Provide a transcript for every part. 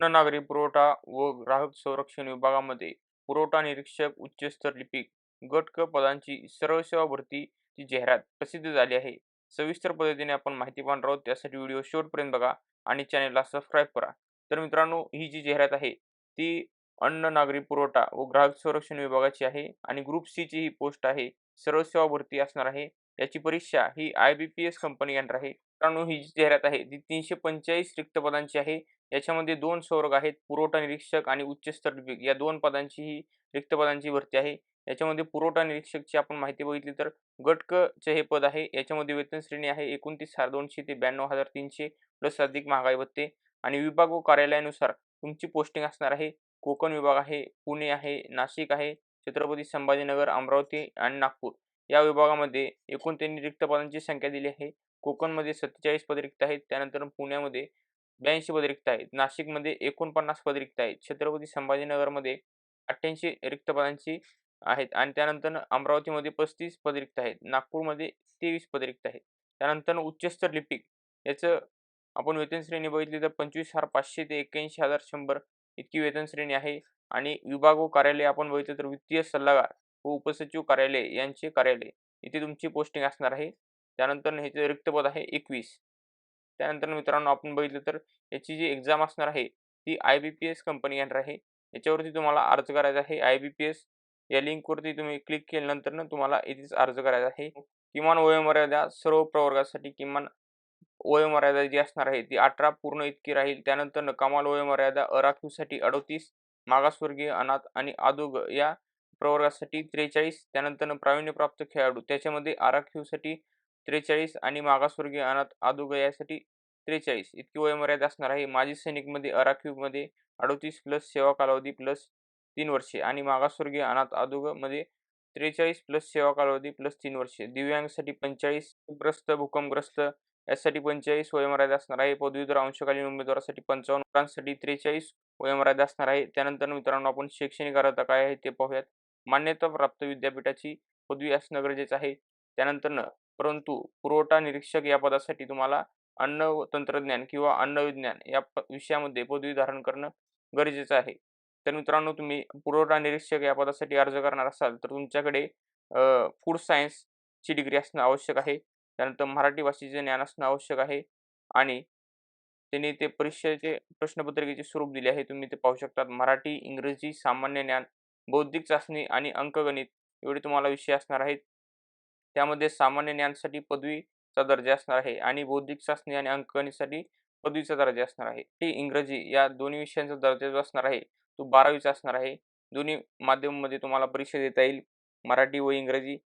अन्न नागरी पुरवठा व ग्राहक संरक्षण विभागामध्ये पुरवठा निरीक्षक उच्चस्तर लिपिक गट क पदांची सर्व सेवा भरतीची जाहिरात प्रसिद्ध झाली आहे. सविस्तर पद्धतीने आपण माहिती पाहणार आहोत. त्यासाठी व्हिडिओ शेवटपर्यंत बघा आणि चॅनेलला सबस्क्राईब करा. तर मित्रांनो ही जी जाहिरात आहे ती अन्न नागरी पुरवठा व ग्राहक संरक्षण विभागाची आहे आणि ग्रुप सी ची ही पोस्ट आहे. सर्व सेवा भरती असणार आहे. याची परीक्षा ही I B P S company येणार आहे. मित्रांनो ही जी जाहिरात आहे ती तीनशे पंचेचाळीस रिक्त पदांची आहे. याच्यामध्ये दोन संवर्ग आहेत पुरवठा निरीक्षक आणि उच्चस्तर विभाग. या दोन पदांची ही रिक्त पदांची भरती आहे. याच्यामध्ये पुरवठा निरीक्षकची आपण माहिती बघितली तर गट हे पद आहे. याच्यामध्ये वेतन श्रेणी आहे एकोणतीस हजार दोनशे ते ब्याण्णव हजार तीनशे प्लस अधिक महागाई भत्ते. आणि विभाग व कार्यालयानुसार तुमची पोस्टिंग असणार आहे. कोकण विभाग आहे पुणे आहे नाशिक आहे छत्रपती संभाजीनगर अमरावती आणि नागपूर. या विभागामध्ये एकूण त्यांनी रिक्त पदांची संख्या दिली आहे. कोकणमध्ये सत्तेचाळीस पद रिक्त आहेत. त्यानंतर पुण्यामध्ये ब्याऐंशी पद रिक्त आहेत. नाशिकमध्ये एकोणपन्नास पद रिक्त आहेत. छत्रपती संभाजीनगरमध्ये अठ्ठ्याऐंशी रिक्त पदांची आहेत आणि त्यानंतर अमरावतीमध्ये पस्तीस पद रिक्त आहेत. नागपूरमध्ये तेवीस पद रिक्त आहेत. त्यानंतर उच्चस्तर लिपिक याचं आपण वेतन श्रेणी बघितली तर पंचवीस हजार पाचशे ते एक्क्याऐंशी हजार शंभर इतकी वेतन श्रेणी आहे. आणि विभाग व कार्यालय आपण बघितलं तर वित्तीय सल्लागार व उपसचिव कार्यालय यांचे कार्यालय. इथे तुमची पोस्टिंग असणार आहे. त्यानंतर ह्याचे रिक्त पद आहे एकवीस. त्यानंतर मित्रांनो आपण बघितलं तर याची जी एक्झाम असणार आहे ती I B P S company येणार आहे. याच्यावरती तुम्हाला अर्ज करायचा आहे. आय बी पी एस या लिंकवरती तुम्ही क्लिक केल्यानंतर तुम्हाला इथेच अर्ज करायचा आहे. किमान वयोमर्यादा सर्व प्रवर्गासाठी किमान वयोमर्यादा जी असणार आहे ती अठरा पूर्ण इतकी राहील. त्यानंतर कमाल वयोमर्यादा अराखीवसाठी अडोतीस मागासवर्गीय अनाथ आणि आदोग या प्रवर्गासाठी त्रेचाळीस त्यानंतर प्रावीण्यप्राप्त खेळाडू. त्याच्यामध्ये आराखीवसाठी त्रेचाळीस आणि मागासवर्गीय अनाथ आदोग यासाठी त्रेचाळीस. इतकी वयमर्यादा असणार आहे. माजी सैनिकमध्ये अराखीवमध्ये अडोतीस प्लस सेवा कालावधी प्लस तीन वर्षे आणि मागासवर्गीय अनाथ आदोगमध्ये त्रेचाळीस प्लस सेवा कालावधी प्लस तीन वर्षे. दिव्यांगसाठी पंचेचाळीस ग्रस्त भूकंपग्रस्त यासाठी पंचेचाळीस वयमर्यादा असणार आहे. पदवीधर अंशकालीन उमेदवारासाठी पंचावन्न वर्षांसाठी त्रेचाळीस वयमर्यादा असणार आहे. त्यानंतर मित्रांनो आपण शैक्षणिक अर्हता काय आहे ते पाहूयात. मान्यताप्राप्त विद्यापीठाची पदवी असणं गरजेचं आहे. त्यानंतर परंतु पुरवठा निरीक्षक या पदासाठी तुम्हाला अन्न तंत्रज्ञान किंवा अन्न विज्ञान या विषयामध्ये पदवी धारण करणं गरजेचं आहे. तर मित्रांनो तुम्ही पुरवठा निरीक्षक या पदासाठी अर्ज करणार असाल तर तुमच्याकडे फूड सायन्सची डिग्री असणं आवश्यक आहे. त्यानंतर मराठी भाषेचे ज्ञान असणं आवश्यक आहे. आणि त्यांनी ते परीक्षेचे प्रश्नपत्रिकेचे स्वरूप दिले आहे. तुम्ही ते पाहू शकतात. मराठी इंग्रजी सामान्य ज्ञान बौद्धिक चाचणी आणि अंकगणित एवढे तुम्हाला विषय असणार आहेत. त्यामध्ये सामान्य ज्ञानसाठी पदवीचा दर्जा असणार आहे आणि बौद्धिक चाचणी आणि अंकगणितसाठी पदवीचा दर्जा असणार आहे. ती इंग्रजी या दोन्ही विषयांचा दर्जा जो असणार आहे तो बारावीचा असणार आहे. दोन्ही माध्यमामध्ये तुम्हाला परीक्षा देता येईल मराठी व इंग्रजी.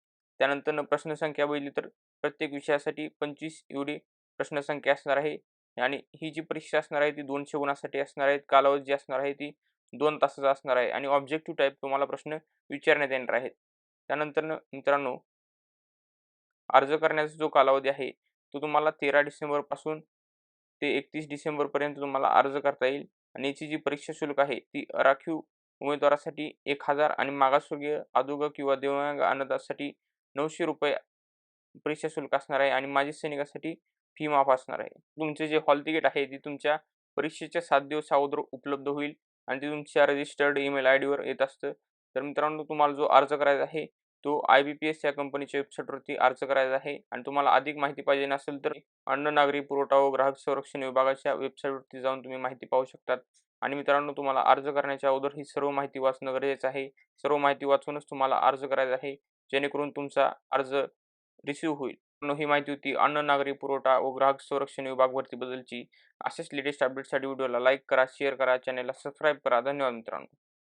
त्यानंतर प्रश्नसंख्या बघितली तर प्रत्येक विषयासाठी पंचवीस एवढी प्रश्नसंख्या असणार आहे. आणि ही जी परीक्षा असणार आहे ती दोनशे गुणासाठी असणार आहे. कालावधी जी असणार आहे ती दोन तासाचा असणार आहे आणि ऑब्जेक्टिव्ह टाईप तुम्हाला प्रश्न विचारण्यात येणार आहेत. त्यानंतर मित्रांनो अर्ज करण्याचा जो कालावधी आहे तो तुम्हाला तेरा डिसेंबरपासून ते एकतीस डिसेंबरपर्यंत तुम्हाला अर्ज करता येईल आणि याची जी परीक्षा शुल्क आहे ती राखीव उमेदवारासाठी एक हजार आणि मागासवर्गीय अदोग किंवा दिव्यांग अनाथासाठी नऊशे रुपये परीक्षा शुल्क असणार आहे आणि माजी सैनिकासाठी फी माफ असणार आहे. तुमचे जे हॉल तिकीट आहे ती तुमच्या परीक्षेच्या सात दिवस अगोदर उपलब्ध होईल आणि ते तुमच्या रजिस्टर्ड ईमेल आय डीवर येत असतं. तर मित्रांनो तुम्हाला जो अर्ज करायचा आहे तो आय बी पी एस या कंपनीच्या वेबसाईटवरती अर्ज करायचा आहे. आणि तुम्हाला अधिक माहिती पाहिजे नसेल तर अन्न नागरी पुरवठा व ग्राहक संरक्षण विभागाच्या वेबसाईटवरती जाऊन तुम्ही माहिती पाहू शकतात. आणि मित्रांनो तुम्हाला अर्ज करण्याच्या अगोदर ही सर्व माहिती वाचणं गरजेचं आहे. सर्व माहिती वाचूनच तुम्हाला अर्ज करायचा आहे. जेणेकरून तुमचा अर्ज रिसिव्ह होईल. ही माहिती होती अन्न नागरी पुरवठा व ग्राहक संरक्षण विभाग बदलची. असेच लेटेस्ट अपडेटसाठी व्हिडिओला लाईक करा शेअर करा चॅनलला सबस्क्राईब करा. धन्यवाद मित्रांनो.